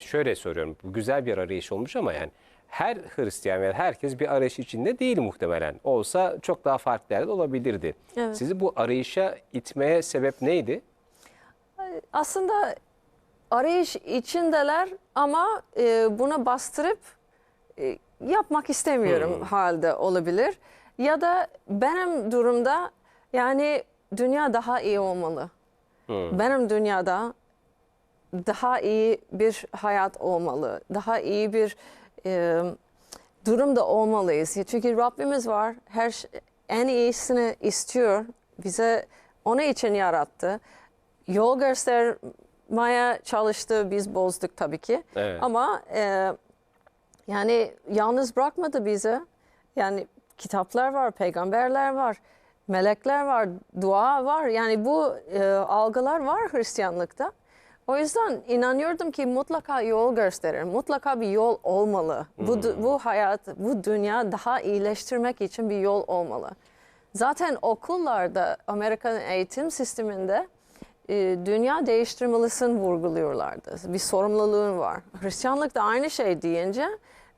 Şöyle soruyorum. Bu güzel bir arayış olmuş ama yani her Hristiyan ve herkes bir arayış içinde değil muhtemelen. Olsa çok daha farklı yerde olabilirdi. Evet. Sizi bu arayışa itmeye sebep neydi? Aslında arayış içindeler ama e, buna bastırıp e, yapmak istemiyorum halde olabilir. Ya da benim durumda yani dünya daha iyi olmalı. Benim dünyada daha iyi bir hayat olmalı. Daha iyi bir e, durumda olmalıyız. Çünkü Rabbimiz var. Her en iyisini istiyor. Bize onun için yarattı. Yol göstermeye çalıştı. Biz bozduk tabii ki. Evet. Ama e, yani yalnız bırakmadı bizi. Yani kitaplar var, peygamberler var, melekler var, dua var. Yani bu e, algılar var Hristiyanlıkta. O yüzden inanıyordum ki mutlaka yol gösterir, mutlaka bir yol olmalı. Bu dü- bu hayat, bu dünya daha iyileştirmek için bir yol olmalı. Zaten okullarda, Amerikan eğitim sisteminde e, dünya değiştirmelisin vurguluyorlardı. Bir sorumluluğun var. Hristiyanlık da aynı şey deyince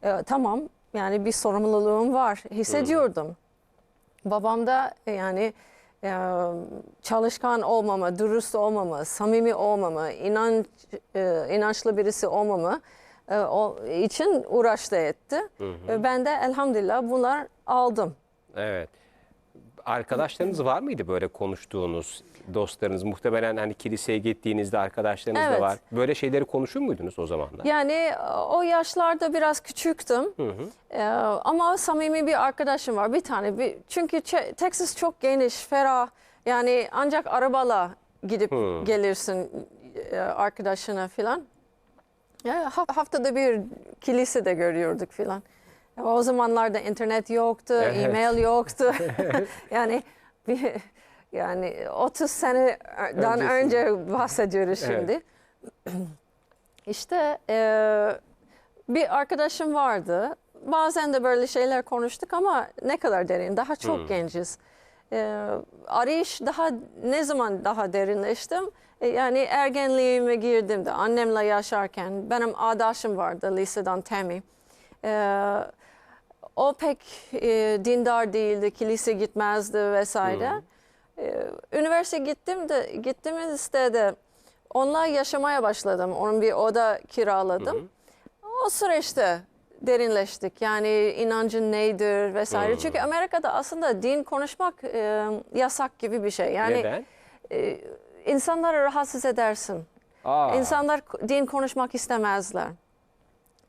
e, tamam yani bir sorumluluğum var hissediyordum. Babam da e, yani e, çalışkan olmama, dürüst olmama, samimi olmama, inanç, e, inançlı birisi olmama e, o için uğraştı etti. Ve ben de elhamdülillah bunlar aldım. Evet. Arkadaşlarınız var mıydı böyle konuştuğunuz dostlarınız? Muhtemelen hani kiliseye gittiğinizde arkadaşlarınız da Evet. var. Böyle şeyleri konuşur muydunuz o zamanlar? Yani e, o yaşlarda biraz küçüktüm. Ee, ama samimi bir arkadaşım var bir tane. Bir, çünkü Ç- Texas çok geniş, ferah. Yani ancak arabala gidip gelirsin e, arkadaşına filan. Ya, ha- haftada bir kilisede görüyorduk filan. O zamanlarda internet yoktu, Evet. e-mail yoktu. yani bir, yani 30 seneden önce bahsediyoruz Evet. şimdi. İşte e, bir arkadaşım vardı. Bazen de böyle şeyler konuştuk ama ne kadar derin, daha çok genciz. E, arayış daha ne zaman daha derinleştim? E, yani ergenliğime girdiğimde annemle yaşarken benim adaşım vardı liseden Temi. E, o pek e, dindar değildi, kilise gitmezdi vesaire. E, üniversite gittim de gittiğimizde de onunla yaşamaya başladım. Onun bir oda kiraladım. O süreçte derinleştik. Yani inancın nedir vesaire. Çünkü Amerika'da aslında din konuşmak e, yasak gibi bir şey. Yani Neden? e, insanları rahatsız edersin. Aa, İnsanlar din konuşmak istemezler.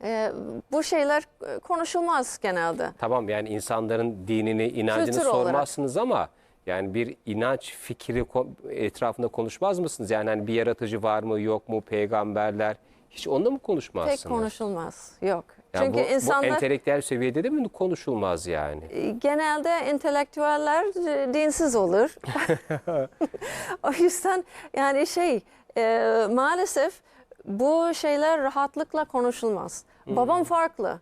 E, bu şeyler e, konuşulmaz genelde. Tamam yani insanların dinini, inancını Kültür olarak. sormazsınız ama yani bir inanç fikri etrafında konuşmaz mısınız? Yani hani bir yaratıcı var mı, yok mu, peygamberler hiç onunla mı konuşmazsınız? Pek konuşulmaz. Yok. Yani Çünkü bu, bu insanlar entelektüel seviyede de mi konuşulmaz yani? e, genelde entelektüeller e, dinsiz olur. o yüzden yani şey e, maalesef bu şeyler rahatlıkla konuşulmaz. Babam farklı.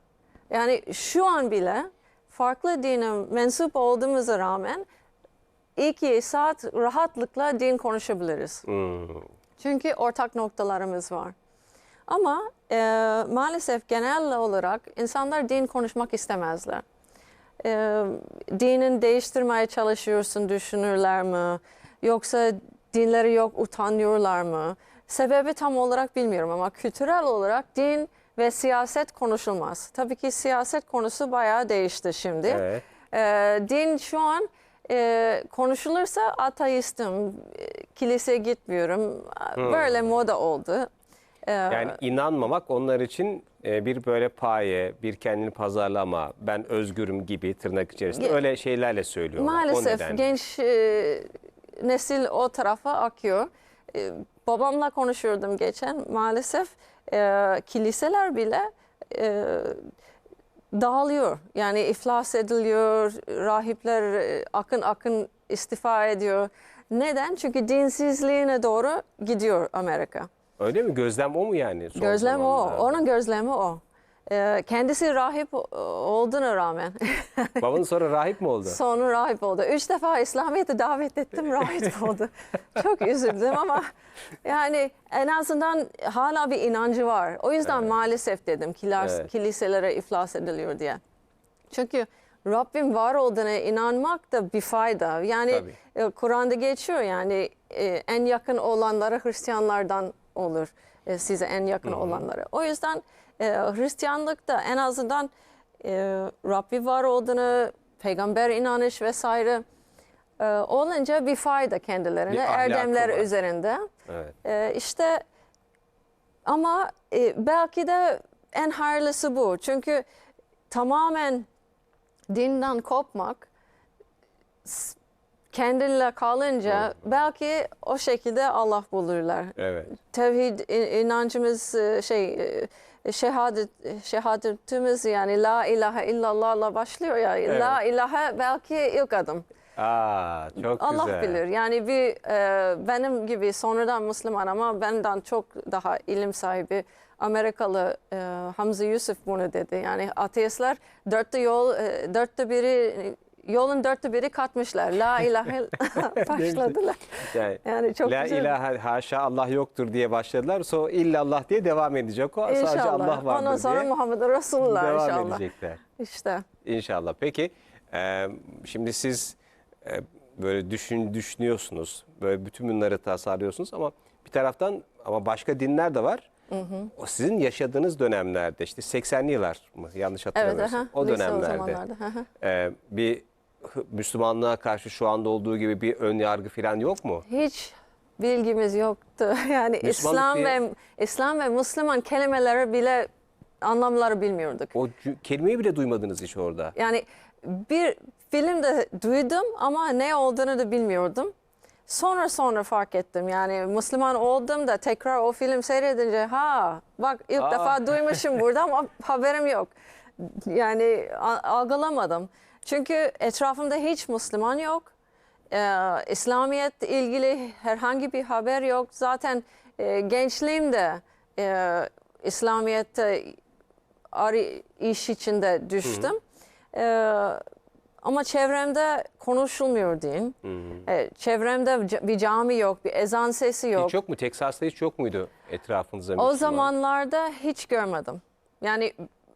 Yani şu an bile farklı dine mensup olduğumuza rağmen iki saat rahatlıkla din konuşabiliriz. Hmm. Çünkü ortak noktalarımız var. Ama e, maalesef genel olarak insanlar din konuşmak istemezler. E, dinin değiştirmeye çalışıyorsun düşünürler mi? Yoksa dinleri yok utanıyorlar mı? Sebebi tam olarak bilmiyorum ama kültürel olarak din ve siyaset konuşulmaz. Tabii ki siyaset konusu bayağı değişti şimdi. Evet. Ee, din şu an e, konuşulursa ateistim, e, kiliseye gitmiyorum. Böyle moda oldu. Ee, Yani inanmamak onlar için e, bir böyle paye, bir kendini pazarlama, ben özgürüm gibi tırnak içerisinde öyle şeylerle söylüyorlar. Maalesef genç e, nesil o tarafa akıyor. E, babamla konuşuyordum geçen. Maalesef e, kiliseler bile e, dağılıyor. Yani iflas ediliyor, rahipler e, akın akın istifa ediyor. Neden? Çünkü dinsizliğine doğru gidiyor Amerika. Öyle mi? Gözlem o mu yani? Gözlem o. Onun gözlemi o. Ee, kendisi rahip olduğuna rağmen Babanız sonra rahip mi oldu? sonra rahip oldu. Üç defa İslamiyet'e davet ettim rahip oldu. Çok üzüldüm ama yani en azından hala bir inancı var. O yüzden maalesef dedim kilas, Evet. kiliselere iflas ediliyor diye. Çünkü Rabbim var olduğuna inanmak da bir fayda. Yani e, Kur'an'da geçiyor yani e, en yakın olanları Hristiyanlardan olur. E, size en yakın olanları. O yüzden e, Hristiyanlıkta en azından e, Rabbi var olduğunu, peygamber inanış vesaire e, olunca bir fayda kendilerine, Bir erdemler var. üzerinde. Evet. E, işte ama e, belki de en hayırlısı bu. Çünkü tamamen dinden kopmak kendinle kalınca belki o şekilde Allah bulurlar. Evet. Tevhid inancımız e, şey e, şehadet şehadetimiz yani la ilahe illallah'la başlıyor ya. La ilahe belki ilk adım. Aa çok Allah güzel. bilir. Yani bir e, benim gibi sonradan Müslüman ama benden çok daha ilim sahibi Amerikalı e, Hamza Yusuf bunu dedi. Yani ateistler dörtte yol e, dörtte biri yolun dörtte biri katmışlar. La ilahe başladılar. Yani, Yani çok La güzel. ilahe haşa Allah yoktur diye başladılar. Sonra illallah diye devam edecek o. Sadece İnşallah. Allah vardır Ondan sonra diye Muhammed Resulullah devam inşallah. edecekler. İşte. İnşallah. Peki e, şimdi siz e, böyle düşün düşünüyorsunuz. Böyle bütün bunları tasarlıyorsunuz ama bir taraftan ama başka dinler de var. O sizin yaşadığınız dönemlerde işte 80'li yıllar mı yanlış Evet. hatırlamıyorsam aha, o dönemlerde zamanlarda, aha. e, bir hı- Müslümanlığa karşı şu anda olduğu gibi bir ön yargı falan yok mu? Hiç bilgimiz yoktu. Yani İslam diye- ve İslam ve Müslüman kelimeleri bile anlamları bilmiyorduk. O cü- kelimeyi bile duymadınız hiç orada. Yani bir filmde duydum ama ne olduğunu da bilmiyordum. Sonra sonra fark ettim. Yani Müslüman oldum da tekrar o film seyredince ha bak ilk Aa. defa duymuşum burada ama haberim yok. Yani a- algılamadım. Çünkü etrafımda hiç Müslüman yok. Ee, İslamiyet ilgili herhangi bir haber yok. Zaten e, gençliğimde e, İslamiyet'te arı iş içinde düştüm. Ee, ama çevremde konuşulmuyor din. Ee, çevremde ca- bir cami yok, bir ezan sesi yok. Hiç yok mu? Teksas'ta hiç yok muydu etrafınızda O zamanlarda hiç görmedim. Yani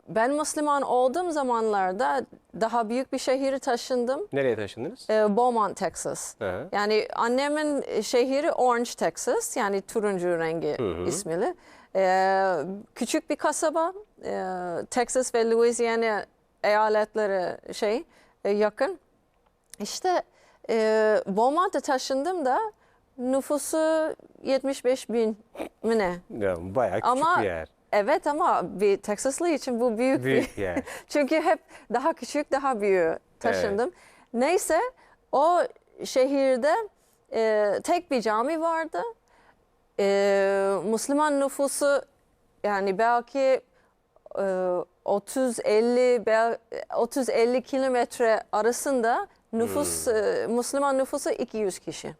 ben Müslüman olduğum zamanlarda daha büyük bir şehire taşındım. Nereye taşındınız? Ee, Beaumont, Texas. Hı hı. Yani annemin şehri Orange, Texas. Yani turuncu rengi ismili. Ee, küçük bir kasaba. Ee, Texas ve Louisiana eyaletleri şey e, yakın. İşte e, Beaumont'a taşındım da nüfusu 75 bin mi ne? Ya, bayağı küçük Ama bir yer. Evet ama bir Texaslı için bu büyük, bir Büyük bir yer. çünkü hep daha küçük, daha büyüğü taşındım. Neyse o şehirde e, tek bir cami vardı. E, Müslüman nüfusu yani belki e, 30-50 bel- 30-50 kilometre arasında nüfus e, Müslüman nüfusu 200 kişi.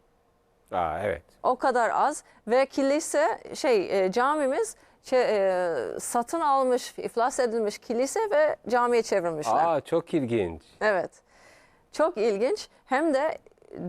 Aa, evet. O kadar az ve kilise şey e, camimiz şey, e, satın almış, iflas edilmiş kilise ve camiye çevrilmişler. Aa, çok ilginç. Evet. Çok ilginç. Hem de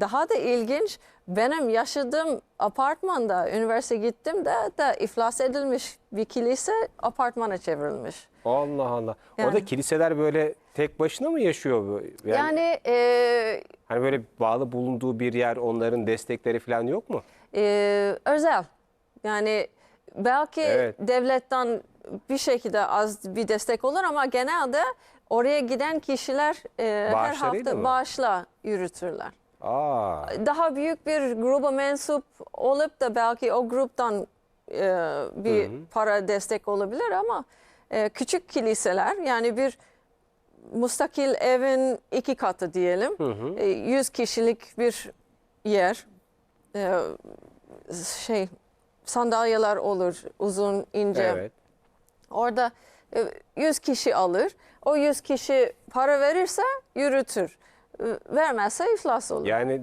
daha da ilginç benim yaşadığım apartmanda üniversite gittim de da iflas edilmiş bir kilise apartmana çevrilmiş. Allah Allah. Yani. Orada kiliseler böyle tek başına mı yaşıyor? Yani, Yani e, hani böyle bağlı bulunduğu bir yer, onların destekleri falan yok mu? e, özel. Yani belki Evet. devletten bir şekilde az bir destek olur ama genelde oraya giden kişiler e, her hafta bağışla yürütürler. Aa, Daha büyük bir gruba mensup olup da belki o gruptan e, bir para destek olabilir ama e, küçük kiliseler yani bir mustakil evin iki katı diyelim. E, 100 kişilik bir yer. E, şey sandalyeler olur uzun ince. evet. Orada e, 100 kişi alır. O 100 kişi para verirse yürütür. E, Vermezse iflas olur. Yani